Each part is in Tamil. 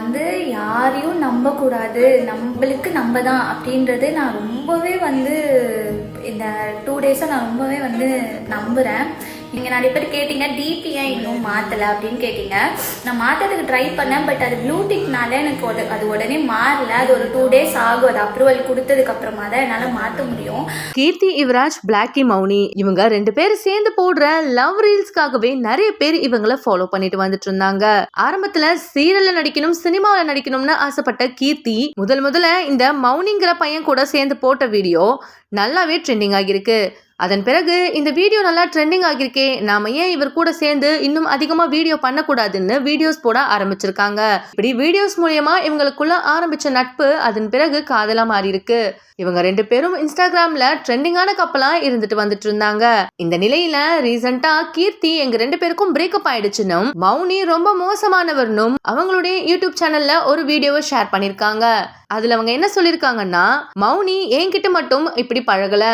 வந்து யாரையும் நம்பக்கூடாது நம்மளுக்கு நம்ம தான் அப்படின்றது நான் ரொம்பவே வந்து இந்த டூ டேஸாக நான் ரொம்பவே வந்து நம்புகிறேன் நீங்கள் நிறைய பேர் கேட்டீங்க டிபிஐ இன்னும் மாற்றலை அப்படின்னு கேட்டீங்க. நான் மாற்றுறதுக்கு ட்ரை பண்ணேன் பட் அது ப்ளூடிக்னால எனக்கு அது அது உடனே மாறல. அது ஒரு டூ டேஸ் ஆகும். அது அப்ரூவல் கொடுத்ததுக்கு அப்புறமா தான் என்னால் மாற்ற முடியும். கீர்த்தி யுவராஜ் பிளாக்கி மௌனி இவங்க ரெண்டு பேரும் சேர்ந்து போடுற லவ் ரீல்ஸ்க்காகவே நிறைய பேர் இவங்கள ஃபாலோ பண்ணிட்டு வந்துட்டு இருந்தாங்க. ஆரம்பத்துல சீரியல்ல நடிக்கணும் சினிமாவில் நடிக்கணும்னு ஆசைப்பட்ட கீர்த்தி முதல் முதல்ல இந்த மௌனிங்கிற பையன் கூட சேர்ந்து போட்ட வீடியோ நல்லாவே ட்ரெண்டிங் ஆகியிருக்கு. அதன் பிறகு இந்த வீடியோ நல்லா ட்ரெண்டிங் ஆகியிருக்கே நாம ஏன் இவர் கூட சேர்ந்து இன்னும் அதிகமா வீடியோ பண்ணக்கூடாதுன்னு வீடியோஸ் போட ஆரம்பிச்சிருக்காங்க. இப்படி வீடியோஸ் மூலியமா இவங்களுக்குள்ள ஆரம்பிச்ச நட்பு அதன் பிறகு காதலா மாறி இருக்கு இவங்க ரெண்டு பேரும் இன்ஸ்டாகிராம்ல ட்ரெண்டிங்கான கப்பலா இருந்துட்டு வந்துட்டு இருந்தாங்க. இந்த நிலையில ரீசெண்டா கீர்த்தி எங்க ரெண்டு பேருக்கும் பிரேக்கப் ஆயிடுச்சுனும் மௌனி ரொம்ப மோசமானவர்னும் அவங்களுடைய யூடியூப் சேனல்ல ஒரு வீடியோவை ஷேர் பண்ணிருக்காங்க அதுல அவங்க என்ன சொல்லிருக்காங்கன்னா மௌனி என்கிட்ட மட்டும் இப்படி பழகல.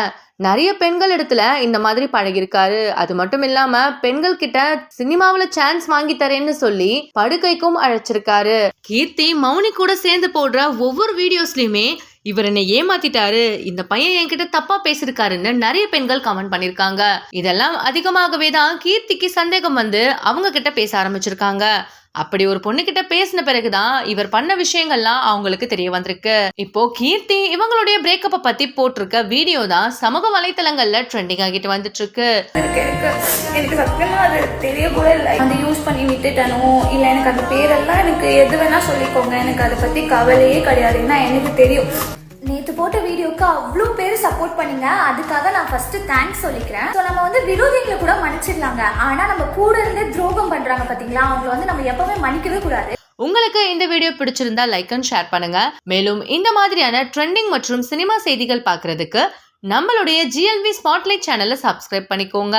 நிறைய பெண்கள் இடத்துல இந்த மாதிரி பழகிருக்காரு அது மட்டும் இல்லாம பெண்கள் கிட்ட சினிமாவில சான்ஸ் வாங்கி தரேன்னு சொல்லி படுக்கைக்கும் அழைச்சிருக்காரு. கீர்த்தி மௌனி கூட சேர்ந்து போடுற ஒவ்வொரு வீடியோஸ்லயுமே இவர் என்னை ஏமாத்திட்டாரு. இந்த பையன் என்கிட்ட தப்பா பேசிருக்காருன்னு நிறைய பெண்கள் கமெண்ட் பண்ணிருக்காங்க இதெல்லாம் அதிகமாகவே தான் கீர்த்திக்கு சந்தேகம் வந்து அவங்க கிட்ட பேச ஆரம்பிச்சிருக்காங்க. அப்படி ஒரு பொண்ணுகிட்ட பேசின பிறகுதான் இவர் பண்ண விஷயங்கள்லாம் அவங்களுக்கு தெரிய வந்திருக்கு. இப்போ கீர்த்தி இவங்களுடைய பிரேக்கப்பை பத்தி போட்டிருக்க வீடியோ தான் சமூக வலைத்தளங்கள்ல ட்ரெண்டிங் ஆகிட்டு வந்துட்டு இருக்கு எனக்கு எனக்கு சத்தியமா அது தெரிய கூட இல்லை. அந்த யூஸ் பண்ணி விட்டுட்டனோ இல்லை எனக்கு அந்த பேரெல்லாம் எனக்கு எது வேணா சொல்லிக்கோங்க. எனக்கு அதை பத்தி கவலையே கிடையாது. ஏன்னா எனக்கு தெரியும். நேத்து போட்ட வீடியோக்கு அவ்வளோ பேர் சப்போர்ட் பண்ணீங்க. அதுக்காக நான் ஃபர்ஸ்ட் தேங்க்ஸ் சொல்லிக்கிறேன். ஸோ நம்ம வந்து விரோதிகளை கூட மன்னிச்சிடலாங்க. ஆனா நம்ம கூட இருந்து துரோகம் பண்றாங்க பாத்தீங்களா? அவங்கள வந்து நம்ம எப்பவுமே மன்னிக்கவே கூடாது. உங்களுக்கு இந்த வீடியோ பிடிச்சிருந்தா லைக் அண்ட் ஷேர் பண்ணுங்க. மேலும் இந்த மாதிரியான ட்ரெண்டிங் மற்றும் சினிமா செய்திகள் பார்க்கறதுக்கு நம்மளுடைய ஜிஎல்வி ஸ்பாட்லைட் சேனலை சப்ஸ்கிரைப் பண்ணிக்கோங்க.